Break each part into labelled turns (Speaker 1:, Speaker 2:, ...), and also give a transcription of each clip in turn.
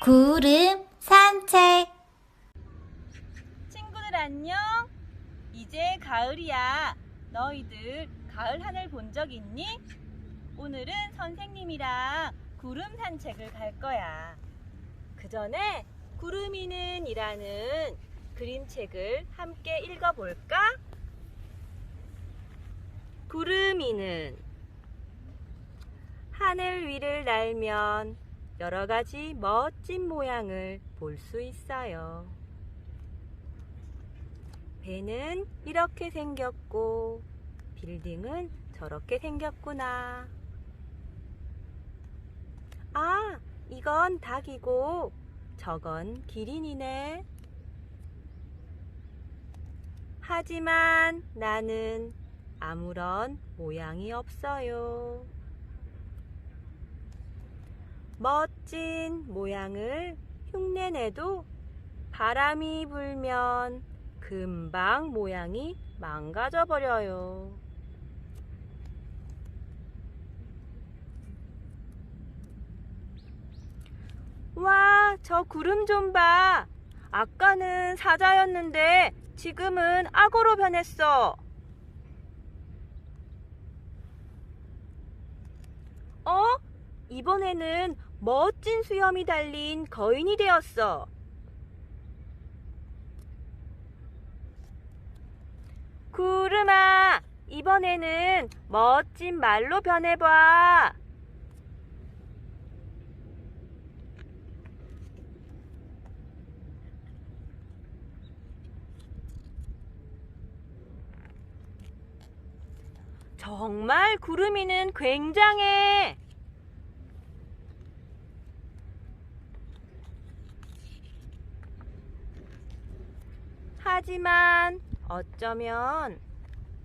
Speaker 1: 구름 산책
Speaker 2: 친구들 안녕. 이제 가을이야. 너희들 가을 하늘 본 적 있니? 오늘은 선생님이랑 구름 산책을 갈 거야. 그 전에 구름이는 이라는 그림책을 함께 읽어볼까? 구름이는 하늘 위를 날면 여러 가지 멋진 모양을 볼 수 있어요. 배는 이렇게 생겼고 빌딩은 저렇게 생겼구나. 아, 이건 닭이고 저건 기린이네. 하지만 나는 아무런 모양이 없어요. 멋진 모양을 흉내내도 바람이 불면 금방 모양이 망가져 버려요. 와, 저 구름 좀 봐. 아까는 사자였는데 지금은 악어로 변했어. 어? 이번에는 멋진 수염이 달린 거인이 되었어. 구름아, 이번에는 멋진 말로 변해봐. 정말 구름이는 굉장해. 하지만 어쩌면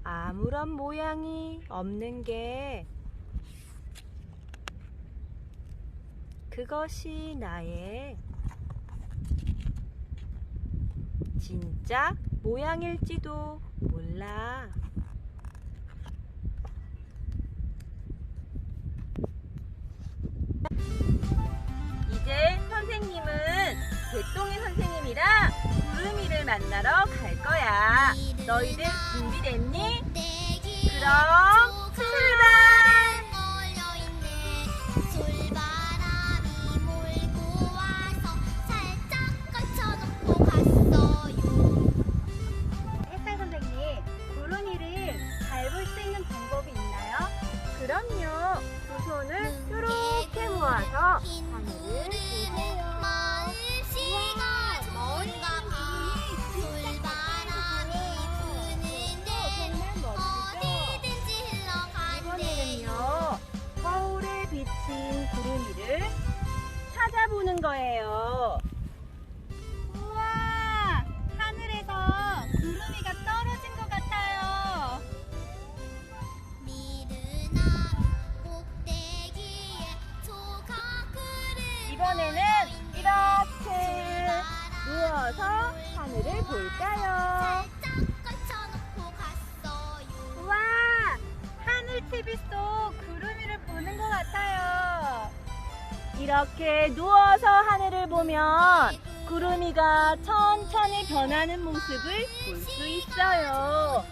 Speaker 2: 아무런 모양이 없는 게 그것이 나의 진짜 모양일지도 몰라. 이제 선생님은 개똥이 선생님이랑 구름이를 만나러 갈 거야. 너희들 준비됐니? 그럼 출발! 햇살 선생님, 잘볼 수 있는 방법이 있나요? 그럼요. 두 손을 이렇게 모아서 하늘을 보세요. 이번에는 이렇게 누워서 하늘을 볼까요? 우와! 하늘 TV 속 구름이를 보는 것 같아요. 이렇게 누워서 하늘을 보면 구름이가 천천히 변하는 모습을 볼 수 있어요.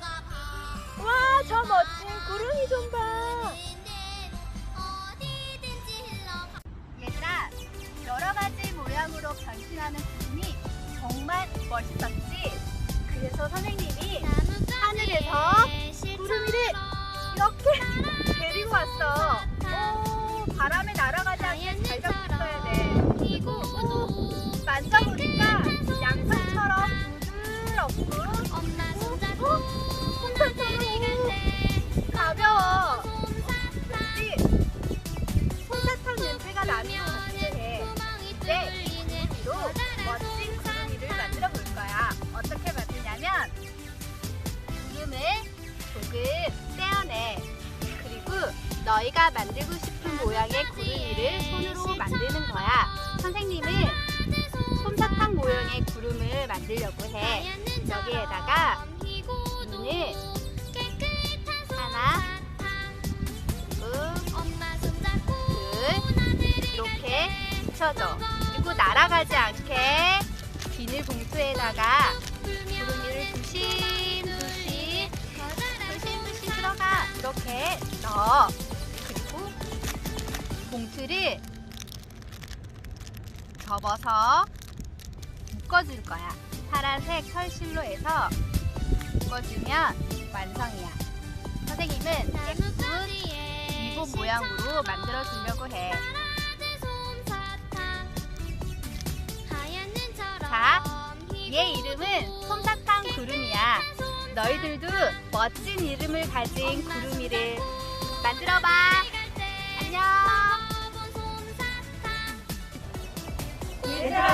Speaker 2: 와, 저 멋진 구름이 좀 봐. 모양으로 변신하는 구름이 정말 멋있었지? 그래서 선생님이 하늘에서 구름이를 이렇게 데리고 왔어. 조금 떼어내. 그리고 너희가 만들고 싶은 모양의 구름이를 손으로 만드는 거야. 선생님은 솜사탕 모양의 구름을 만들려고 해. 여기에다가 눈을 하나, 둘, 둘 이렇게 붙여줘. 그리고
Speaker 3: 날아가지 않게 비닐봉투에다가 구름이를 조심 이렇게 넣어 그리고 봉투를 접어서 묶어줄 거야. 파란색 철실로 해서 묶어주면 완성이야. 선생님은 예쁜
Speaker 4: 나뭇가지에
Speaker 3: 리본 모양으로 만들어 주려고 해. 자, 얘 이름은 너희들도 멋진 이름을 가진 구름이를 만들어봐 안녕
Speaker 2: 얘들아, 만나. 사랑해.